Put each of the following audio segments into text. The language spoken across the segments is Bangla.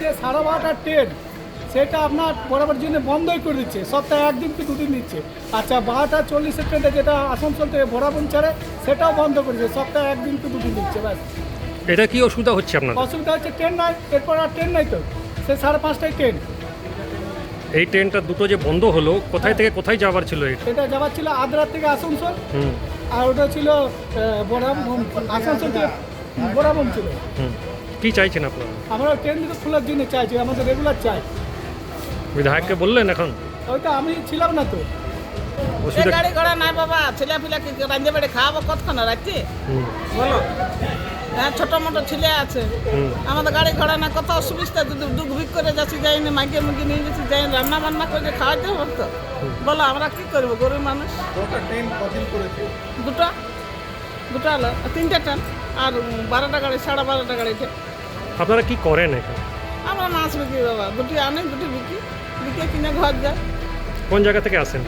যে সাড়ে বারোটার ট্রেন সেটা আপনার বরাবর জন্য বন্ধই করে দিচ্ছে। সপ্তাহে একদিন কি দুদিন দিচ্ছে। আচ্ছা বারোটা চল্লিশের ট্রেনটা যেটা আসানসোল থেকে বরাবর ছাড়ে সেটাও বন্ধ করে দিচ্ছে। সপ্তাহে একদিন কি দুদিন দিচ্ছে ব্যাস। এটা কি অসুবিধা হচ্ছে আপনার অসুবিধা হচ্ছে ট্রেন নাই এরপর আর ট্রেন নাই তো। সে সাড়ে পাঁচটায় ট্রেন। এই ট্রেনটা দুটো যে বন্ধ হলো কোথায় থেকে কোথায় যাবার ছিল এটা? এটা যাওয়ার ছিল আদ্রার থেকে আসানসোল আর ওটা ছিল বরাবম আসানসোল থেকে বরাবম ছিল। হুম। কি চাইছেন আপনারা? আমরা ট্রেন দুটো খোলার জন্য চাইছি আমাদের রেগুলার চাই। বিধায়ককে বললেন এখন? ওইটা আমি ছিলাম না তো। এ গাড়ি ঘোড়া নাই বাবা ছেলে পিলা কি রান্ধে বেড়ে খাওয়াবো কতক্ষণ রাখছি হুম। বলো। হ্যাঁ ছোট মোটো ছেলে আছে। আমাদের গাড়ি ঘোড়া না কত অসুবিধা যদি দুঃখ ভিক করে যাচ্ছি যাই না মাইকে মুখে নিয়ে যাচ্ছি যাই রান্না বান্না করে খাওয়াতে হবে তো। বলো আমরা কি করব গরিব মানুষ? দুটো দুটো? হলো আর তিনটে ট্রেন আর বারোটা গাড়ি সাড়ে বারোটা গাড়ি। আপনারা কি করেন এখানে? আমরা মাছ বিক্রি বাবা দুটি আনে দুটি বিক্রি বিকে কিনে ঘর যায়। কোন জায়গা থেকে আসেন?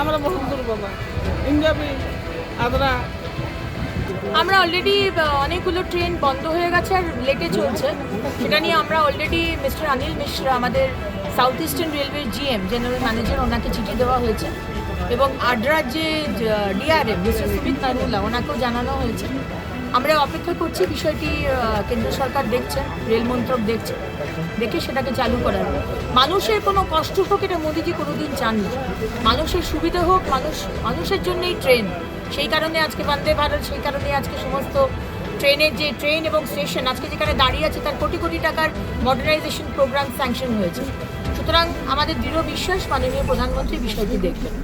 আমরা বহুত দূর বাবা ইন্ডিয়াবি আদ্রা। আমরা অলরেডি অনেকগুলো ট্রেন বন্ধ হয়ে গেছে আর লেটে চলছে। সেটা নিয়ে আমরা অলরেডি মিস্টার অনিল মিশ্রা আমাদের south eastern railway GM general manager ওনাকে চিঠি দেওয়া হয়েছে। এবং আড্রার যে ডিআরএম মিস্টার সুমিত নারুল্লা ওনাকেও জানানো হয়েছে। আমরা অপেক্ষা করছি বিষয়টি কেন্দ্র সরকার দেখছেন রেল মন্ত্রক দেখছে, দেখে সেটাকে চালু করার। মানুষের কোনো কষ্ট হোক, এটা মোদিজি কোনোদিন চাননি। মানুষের সুবিধা হোক, মানুষ, মানুষের জন্যই ট্রেন। সেই কারণে আজকে বন্দে ভারত, সেই কারণে আজকে সমস্ত ট্রেনের যে ট্রেন এবং স্টেশন, আজকে যেখানে দাঁড়িয়ে আছে তার কোটি কোটি টাকার মডার্নাইজেশন প্রোগ্রাম স্যাংশন হয়েছে। সুতরাং আমাদের দৃঢ় বিশ্বাস, মাননীয় প্রধানমন্ত্রী বিষয়টি দেখবেন।